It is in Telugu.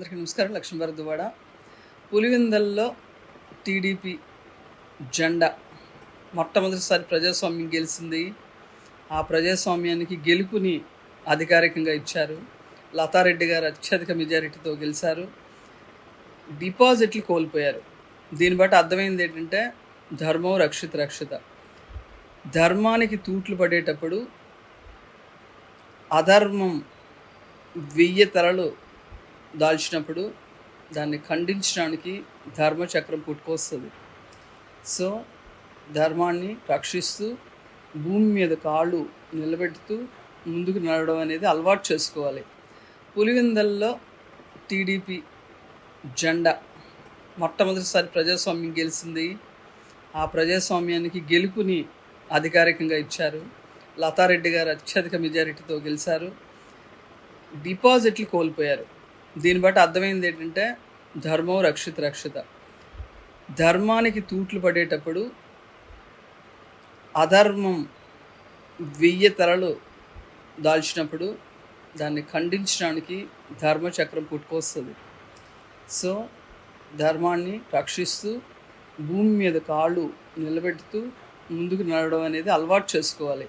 అందరికీ నమస్కారం. లక్ష్మీభరద్వాడ పులివిందల్లో టీడీపీ జెండా. మొట్టమొదటిసారి ప్రజాస్వామ్యం గెలిచింది. ఆ ప్రజాస్వామ్యానికి గెలుపుని అధికారికంగా ఇచ్చారు. లతారెడ్డి గారు అత్యధిక మెజారిటీతో గెలిచారు. డిపాజిట్లు కోల్పోయారు. దీన్ని బట్టి అర్థమైంది ఏంటంటే ధర్మం రక్షిత రక్షిత. ధర్మానికి తూట్లు పడేటప్పుడు అధర్మం వెయ్యి తరలు దాల్చినప్పుడు దాన్ని ఖండించడానికి ధర్మచక్రం పుట్టుకొస్తుంది. సో ధర్మాన్ని రక్షిస్తూ భూమి మీద కాళ్ళు నిలబెడుతూ ముందుకు నడవడం అనేది అలవాటు చేసుకోవాలి. పులివిందల్లో టీడీపీ జెండా మొట్టమొదటిసారి ప్రజాస్వామ్యం గెలిచింది. ఆ ప్రజాస్వామ్యానికి గెలుపుని అధికారికంగా ఇచ్చారు. లతారెడ్డి గారు అత్యధిక మెజారిటీతో గెలిచారు. డిపాజిట్లు కోల్పోయారు. దీన్ని బట్టి అర్థమైంది ఏంటంటే ధర్మం రక్షిత రక్షిత. ధర్మానికి తూట్లు పడేటప్పుడు అధర్మం వెయ్యి తలలు దాల్చినప్పుడు దాన్ని ఖండించడానికి ధర్మచక్రం పుట్టుకొస్తుంది సో ధర్మాన్ని రక్షిస్తూ భూమి మీద కాళ్ళు నిలబెడుతూ ముందుకు నడవడం అనేది అలవాటు చేసుకోవాలి.